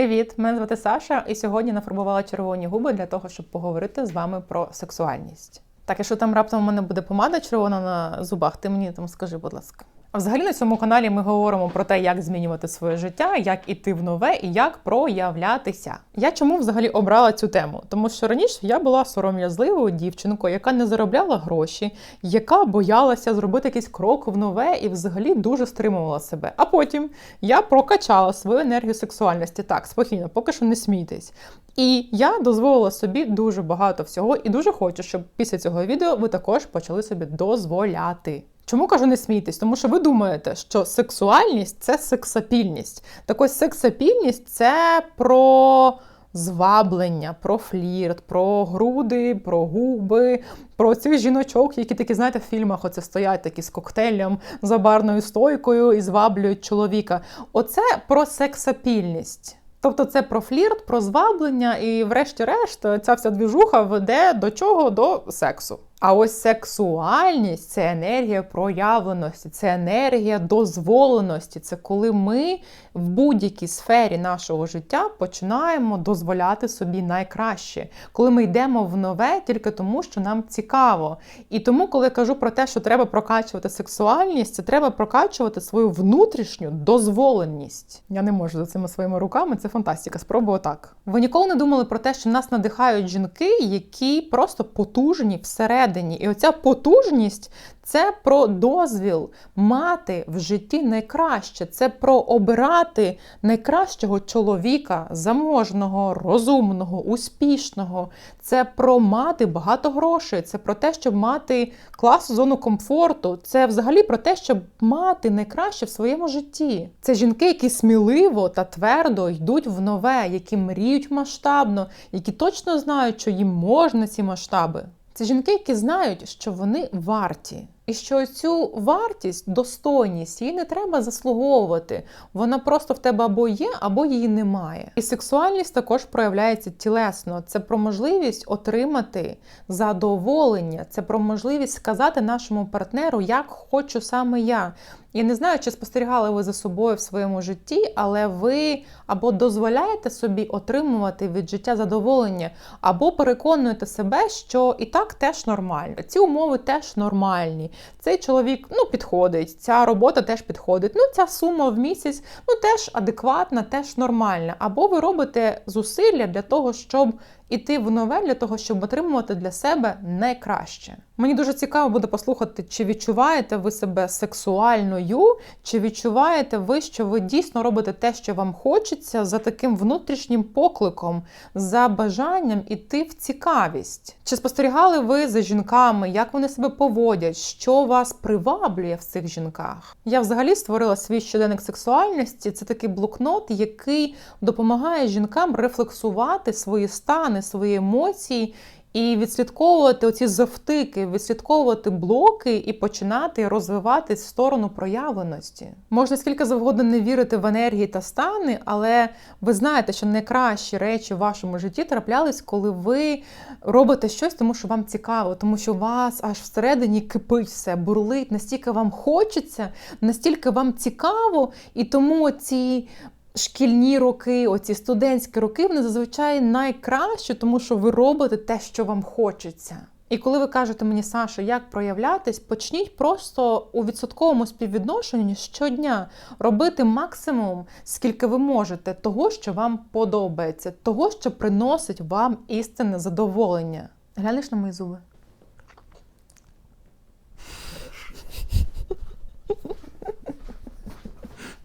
Привіт! Мене звати Саша, і сьогодні нафарбувала червоні губи для того, щоб поговорити з вами про сексуальність. Так, якщо там раптом у мене буде помада червона на зубах, ти мені там скажи, будь ласка. Взагалі на цьому каналі ми говоримо про те, як змінювати своє життя, як іти в нове і як проявлятися. Я чому взагалі обрала цю тему? Тому що раніше я була сором'язливою дівчинкою, яка не заробляла гроші, яка боялася зробити якийсь крок в нове і взагалі дуже стримувала себе. А потім я прокачала свою енергію сексуальності. Так, спокійно, поки що не смійтесь. І я дозволила собі дуже багато всього, і дуже хочу, щоб після цього відео ви також почали собі дозволяти. Чому кажу не смійтесь? Тому що ви думаєте, що сексуальність це сексапільність. Так ось сексапільність це про зваблення, про флірт, про груди, про губи, про цих жіночок, які такі, знаєте, в фільмах оце стоять такі з коктейлем, за барною стойкою і зваблюють чоловіка. Оце про сексапільність. Тобто це про флірт, про зваблення, і, врешті-решт, ця вся двіжуха веде до чого? До сексу. А ось сексуальність це енергія проявленості, це енергія дозволеності. Це коли ми в будь-якій сфері нашого життя починаємо дозволяти собі найкраще, коли ми йдемо в нове тільки тому, що нам цікаво. І тому, коли я кажу про те, що треба прокачувати сексуальність, це треба прокачувати свою внутрішню дозволеність. Я не можу за цими своїми руками, це фантастика. Спробую так. Ви ніколи не думали про те, що нас надихають жінки, які просто потужні всередині всередині. І оця потужність це про дозвіл мати в житті найкраще. Це про обирати найкращого чоловіка, заможного, розумного, успішного. Це про мати багато грошей. Це про те, щоб мати класу зону комфорту. Це взагалі про те, щоб мати найкраще в своєму житті. Це жінки, які сміливо та твердо йдуть в нове, які мріють масштабно, які точно знають, що їм можна ці масштаби. Це жінки, які знають, що вони варті. І що цю вартість, достойність її не треба заслуговувати. Вона просто в тебе або є, або її немає. І сексуальність також проявляється тілесно. Це про можливість отримати задоволення, це про можливість сказати нашому партнеру, як хочу саме я. Я не знаю, чи спостерігали ви за собою в своєму житті, але ви або дозволяєте собі отримувати від життя задоволення, або переконуєте себе, що і так теж нормально. Ці умови теж нормальні. Цей чоловік ну, підходить, ця робота теж підходить. Ну, ця сума в місяць ну, теж адекватна, теж нормальна. Або ви робите зусилля для того, щоб іти в нове для того, щоб отримувати для себе найкраще. Мені дуже цікаво буде послухати, чи відчуваєте ви себе сексуальною, чи відчуваєте ви, що ви дійсно робите те, що вам хочеться, за таким внутрішнім покликом, за бажанням іти в цікавість. Чи спостерігали ви за жінками, як вони себе поводять, що вас приваблює в цих жінках? Я взагалі створила свій щоденник сексуальності. Це такий блокнот, який допомагає жінкам рефлексувати свої стани свої емоції і відслідковувати оці завтики, відслідковувати блоки і починати розвиватись в сторону проявленості. Можна скільки завгодно не вірити в енергії та стани, але ви знаєте, що найкращі речі в вашому житті траплялись, коли ви робите щось, тому що вам цікаво, тому що вас аж всередині кипить все, бурлить, настільки вам хочеться, настільки вам цікаво, і тому ці шкільні роки, оці студентські роки, вони зазвичай найкращі, тому що ви робите те, що вам хочеться. І коли ви кажете мені, Саша, як проявлятись, почніть просто у відсотковому співвідношенні щодня робити максимум, скільки ви можете, того, що вам подобається, того, що приносить вам істинне задоволення. Глянеш на мої зуби?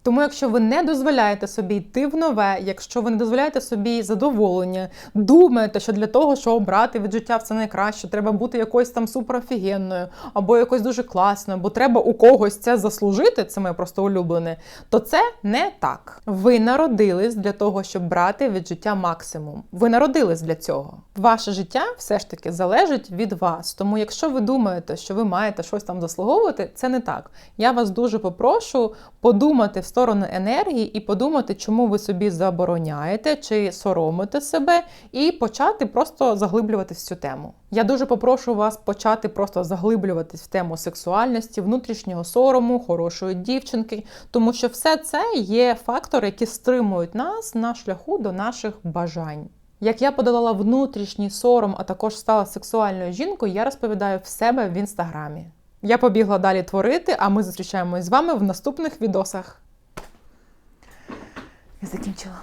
Тому, якщо ви не дозволяєте собі йти в нове, якщо ви не дозволяєте собі задоволення, думаєте, що для того, щоб обрати від життя все найкраще, треба бути якоюсь там суперофігенною, або якось дуже класною, бо треба у когось це заслужити, це моє просто улюблене, то це не так. Ви народились для того, щоб брати від життя максимум. Ви народились для цього. Ваше життя все ж таки залежить від вас. Тому, якщо ви думаєте, що ви маєте щось там заслуговувати, це не так. Я вас дуже попрошу подумати в сторони енергії і подумати, чому ви собі забороняєте чи соромите себе, і почати просто заглиблюватись в цю тему. Я дуже попрошу вас почати просто заглиблюватись в тему сексуальності, внутрішнього сорому, хорошої дівчинки, тому що все це є фактори, які стримують нас на шляху до наших бажань. Як я подолала внутрішній сором, а також стала сексуальною жінкою, я розповідаю в себе в інстаграмі. Я побігла далі творити, а ми зустрічаємось з вами в наступних відосах. Я закінчила.